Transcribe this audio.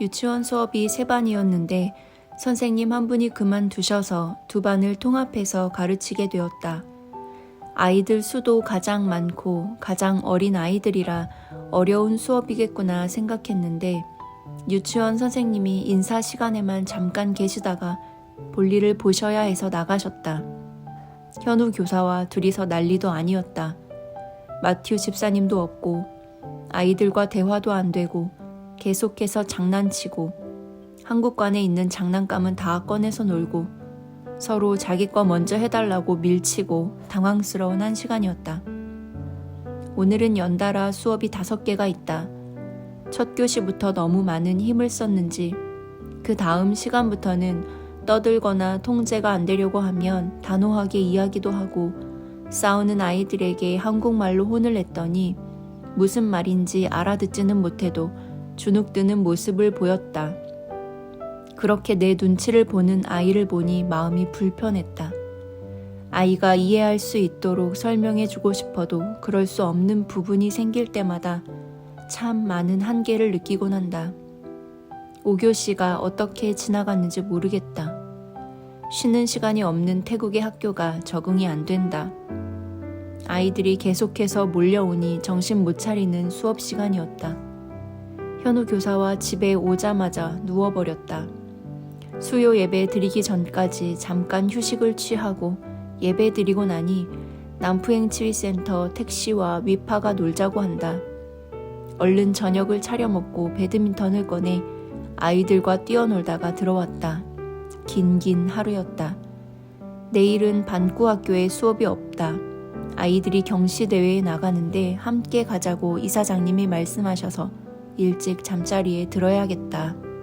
유치원 수업이 세 반이었는데 선생님 한 분이 그만두셔서 두 반을 통합해서 가르치게 되었다. 아이들 수도 가장 많고 가장 어린 아이들이라 어려운 수업이겠구나 생각했는데 유치원 선생님이 인사 시간에만 잠깐 계시다가 볼일을 보셔야 해서 나가셨다. 현우 교사와 둘이서 난리도 아니었다. 마튜 집사님도 없고 아이들과 대화도 안 되고 계속해서 장난치고 한국관에 있는 장난감은 다 꺼내서 놀고 서로 자기 거 먼저 해달라고 밀치고 당황스러운 한 시간이었다. 오늘은 연달아 수업이 다섯 개가 있다. 첫 교시부터 너무 많은 힘을 썼는지 그 다음 시간부터는 떠들거나 통제가 안 되려고 하면 단호하게 이야기도 하고 싸우는 아이들에게 한국말로 혼을 냈더니 무슨 말인지 알아듣지는 못해도 주눅드는 모습을 보였다. 그렇게 내 눈치를 보는 아이를 보니 마음이 불편했다. 아이가 이해할 수 있도록 설명해 주고 싶어도 그럴 수 없는 부분이 생길 때마다 참 많은 한계를 느끼곤 한다. 5교시가 어떻게 지나갔는지 모르겠다. 쉬는 시간이 없는 태국의 학교가 적응이 안 된다. 아이들이 계속해서 몰려오니 정신 못 차리는 수업 시간이었다. 현우 교사와 집에 오자마자 누워버렸다. 수요 예배 드리기 전까지 잠깐 휴식을 취하고 예배 드리고 나니 남푸행 치위센터 택시와 위파가 놀자고 한다. 얼른 저녁을 차려 먹고 배드민턴을 꺼내 아이들과 뛰어놀다가 들어왔다. 긴긴 하루였다. 내일은 반구학교에 수업이 없다. 아이들이 경시대회에 나가는데 함께 가자고 이사장님이 말씀하셔서 일찍 잠자리에 들어야겠다.